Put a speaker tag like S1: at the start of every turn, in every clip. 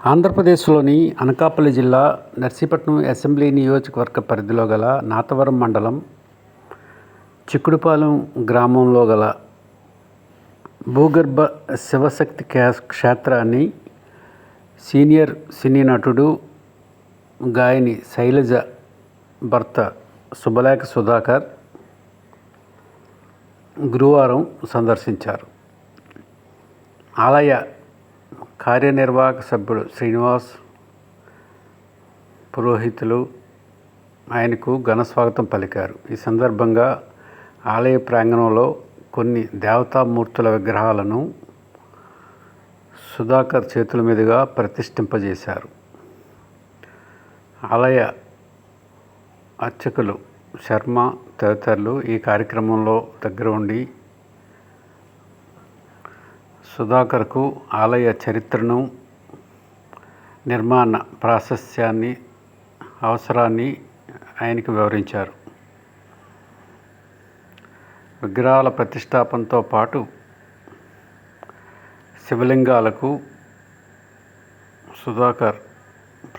S1: ఆంధ్రప్రదేశ్లోని అనకాపల్లి జిల్లా నర్సీపట్నం అసెంబ్లీ నియోజకవర్గ పరిధిలో గల నాతవరం మండలం చిక్కుడుపాలెం గ్రామంలో గల భూగర్భ శివశక్తి క్షేత్రాన్ని సీనియర్ సినీ నటుడు గాయని శైలజ భర్త శుభలేఖ సుధాకర్ గురువారం సందర్శించారు. ఆలయ కార్యనిర్వాహక సభ్యుడు శ్రీనివాస్ పురోహితులు ఆయనకు ఘన స్వాగతం పలికారు. ఈ సందర్భంగా ఆలయ ప్రాంగణంలో కొన్ని దేవతామూర్తుల విగ్రహాలను సుధాకర్ చేతుల మీదుగా ప్రతిష్ఠింపజేశారు. ఆలయ అర్చకులు శర్మ తదితరులు ఈ కార్యక్రమంలో దగ్గర ఉండి సుధాకర్కు ఆలయ చరిత్రను నిర్మాణ ప్రాశస్యాన్ని అవసరాన్ని ఆయనకు వివరించారు. విగ్రహాల ప్రతిష్టాపనతో పాటు శివలింగాలకు సుధాకర్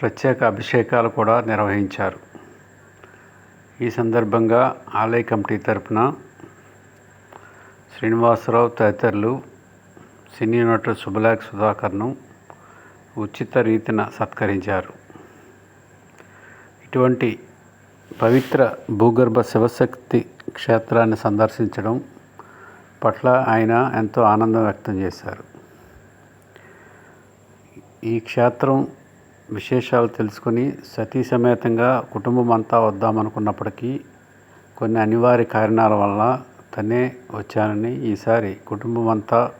S1: ప్రత్యేక అభిషేకాలు కూడా నిర్వహించారు. ఈ సందర్భంగా ఆలయ కమిటీ తరపున శ్రీనివాసరావు తదితరులు సినీ నటుడు సుబలేఖ సుధాకర్ను ఉచిత రీతిన సత్కరించారు. ఇటువంటి పవిత్ర భూగర్భ శివశక్తి క్షేత్రాన్ని సందర్శించడం పట్ల ఆయన ఎంతో ఆనందం వ్యక్తం చేశారు. ఈ క్షేత్రం విశేషాలు తెలుసుకొని సతీ సమేతంగా కుటుంబం అంతా వద్దామనుకున్నప్పటికీ కొన్ని అనివార్య కారణాల వల్ల తనే వచ్చానని ఈసారి కుటుంబం అంతా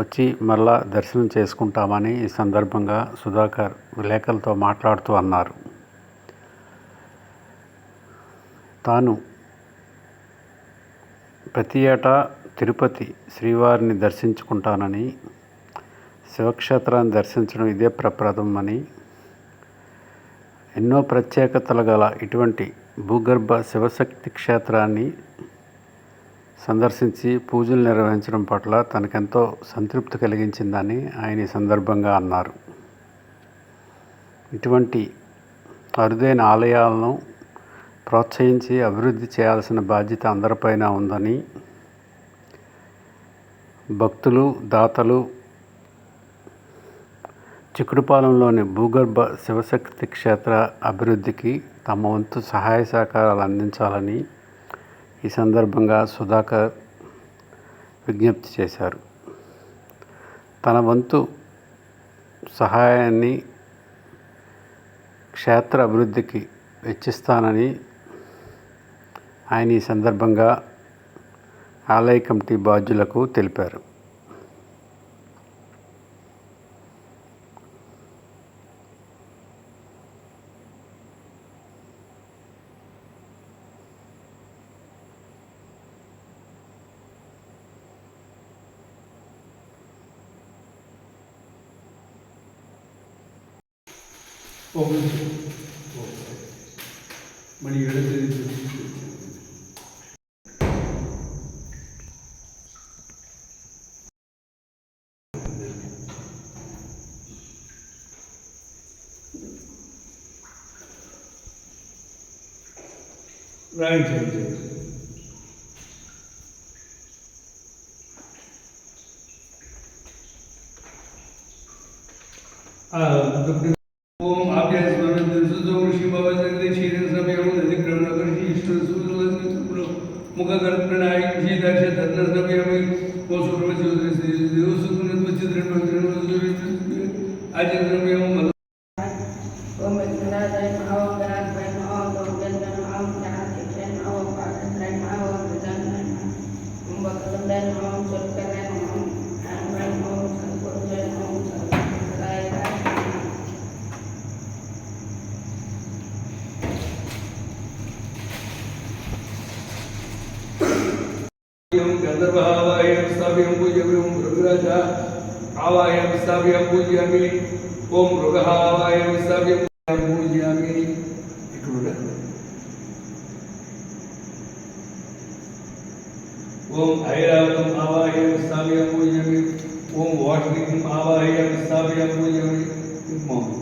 S1: వచ్చి మళ్ళా దర్శనం చేసుకుంటామని ఈ సందర్భంగా సుధాకర్ విలేకరులతో మాట్లాడుతూ అన్నారు. తాను ప్రతి ఏటా తిరుపతి శ్రీవారిని దర్శించుకుంటానని శివక్షేత్రాన్ని దర్శించడం ఇదే ప్రప్రథమని ఎన్నో ప్రత్యేకతలు గల ఇటువంటి భూగర్భ శివశక్తి క్షేత్రాన్ని సందర్శించి పూజలు నిర్వహించడం పట్ల తనకెంతో సంతృప్తి కలిగించిందని ఆయన ఈ సందర్భంగా అన్నారు. ఇటువంటి అరుదైన ఆలయాలను ప్రోత్సహించి అభివృద్ధి చేయాల్సిన బాధ్యత అందరిపైన ఉందని భక్తులు దాతలు చిక్కుడుపాలెంలోని భూగర్భ శివశక్తి క్షేత్ర అభివృద్ధికి తమ వంతు సహాయ సహకారాలు అందించాలని ఈ సందర్భంగా సుధాకర్ విజ్ఞప్తి చేశారు. తన వంతు సహాయాన్ని క్షేత్ర అభివృద్ధికి వెచ్చిస్తానని ఆయన ఈ సందర్భంగా ఆలయ కమిటీ బాధ్యులకు తెలిపారు.
S2: ಹೋಗುತ್ತೆ ಹೋಗ್ತಾರೆ ಮಣಿ ಎಳೆದಿದ್ದು Right, right, right. Uh, मुख कर प्रणाय जी दर्श धर्म समय हम ओ सुब्रह्म ज्योति श्री देव गंधर्वावायम स्तव्यम पूज्यम मृगराज आवायम स्तव्यम पूज्यामि। ओम मृगहावायम स्तव्यम पूज्यामि। इकडून ओम ऐरावतम आवायम
S3: स्तव्यम पूज्यामि। ओम वाटलिंगम आवायम स्तव्यम पूज्यामि। मम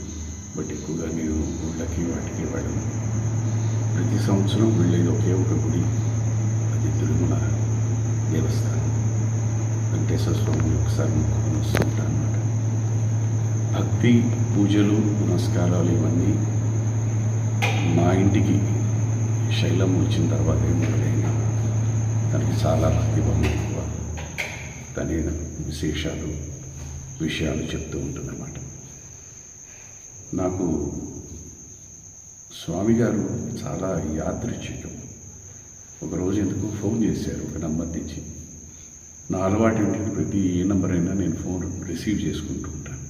S3: బట్ ఎక్కువగా నేను గుళ్ళకి వాటికి వెళ్ళను. ప్రతి సంవత్సరం వెళ్ళేది ఒకే ఒక గుడి. అది తిరుమల దేవస్థానం. వెంకటేశ్వర స్వామిని ఒకసారి మొక్కుకొని వస్తుంటాను అనమాట భక్తి పూజలు పునస్కారాలు ఇవన్నీ మా ఇంటికి శైలం వచ్చిన తర్వాత మొదలైన తనకి చాలా భక్తిభావం ఎక్కువ. తనే విశేషాలు విషయాలు చెప్తూ ఉంటుందన్నమాట. నాకు స్వామి గారు చాలా యాదృచ్ఛికం. ఒకరోజు ఎందుకు ఫోన్ చేశారు ఒక నంబర్ నుంచి. నా అలవాటు ఏంటంటే ప్రతి ఏ నంబర్ అయినా నేను ఫోన్ రిసీవ్ చేసుకుంటూ ఉంటాను.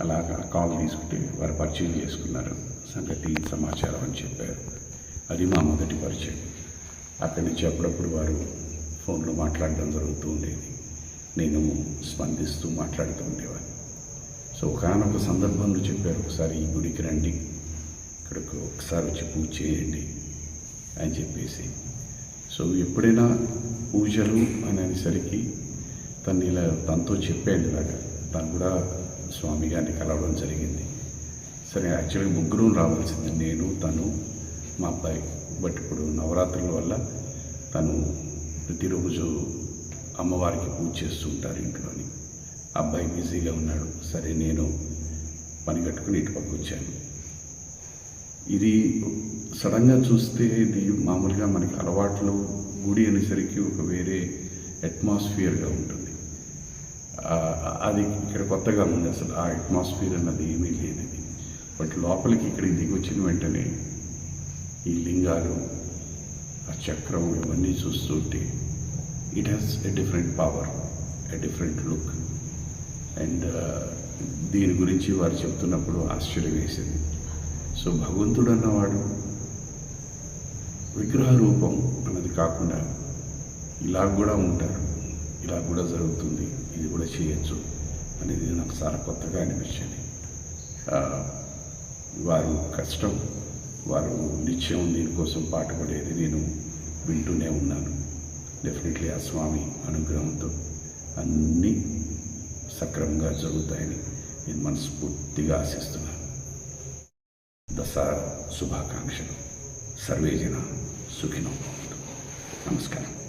S3: అలాగా కాల్ తీసుకుంటే వారు పరిచయం చేసుకున్నారు. సంగతి సమాచారం అని చెప్పారు. అది మా మొదటి పరిచయం. అక్కడి నుంచి అప్పుడప్పుడు వారు ఫోన్లో మాట్లాడడం జరుగుతూ ఉండేది. నేను స్పందిస్తూ మాట్లాడుతూ ఉండేవాడిని. సో ఒకనొక సందర్భంలో చెప్పారు ఒకసారి ఈ గుడికి రండి ఇక్కడికి ఒకసారి వచ్చి పూజ చేయండి అని చెప్పేసి. సో ఎప్పుడైనా పూజలు అని అనేసరికి తను ఇలా తనతో చెప్పాడు ఇలాగా. తను కూడా స్వామి గారిని కలవడం జరిగింది. సరే యాక్చువల్గా ముగ్గురు రావాల్సింది నేను తను మా అబ్బాయి. బట్ ఇప్పుడు నవరాత్రుల వల్ల తను ప్రతిరోజు అమ్మవారికి పూజ చేస్తుంటారు ఇంట్లోని. అబ్బాయి బిజీగా ఉన్నాడు. సరే నేను పని కట్టుకుని ఇటు పక్క వచ్చాను. ఇది సడన్గా చూస్తే ఇది మామూలుగా మనకి అలవాట్లు గుడి అనేసరికి ఒక వేరే అట్మాస్ఫియర్గా ఉంటుంది. అది ఇక్కడ కొత్తగా ఉంది అసలు. ఆ అట్మాస్ఫియర్ అన్నది ఏమీ లేదు ఇది బట్ లోపలికి ఇక్కడ దిగొచ్చిన వెంటనే ఈ లింగాలు ఆ చక్రం ఇవన్నీ చూస్తుంటే it has a different power a different look and దీని గురించి వారు చెప్తున్నప్పుడు ఆశ్చర్యం వేసింది. సో భగవంతుడు అన్నవాడు విగ్రహ రూపం అన్నది కాకుండా ఇలా కూడా ఉంటారు. ఇలా కూడా జరుగుతుంది. ఇది కూడా చేయొచ్చు అనేది నాకు చాలా కొత్తగా అనిపించింది. వారు కష్టం. వారు నిత్యం దీనికోసం పాటుపడేది నేను వింటూనే ఉన్నాను. డెఫినెట్లీ ఆ స్వామి అనుగ్రహంతో అన్నీ సక్రమంగా జరుగుతాయని నేను మనస్ఫూర్తిగా ఆశిస్తున్నాను. దసరా శుభాకాంక్షలు. సర్వేజన సుఖినో నమస్కారం.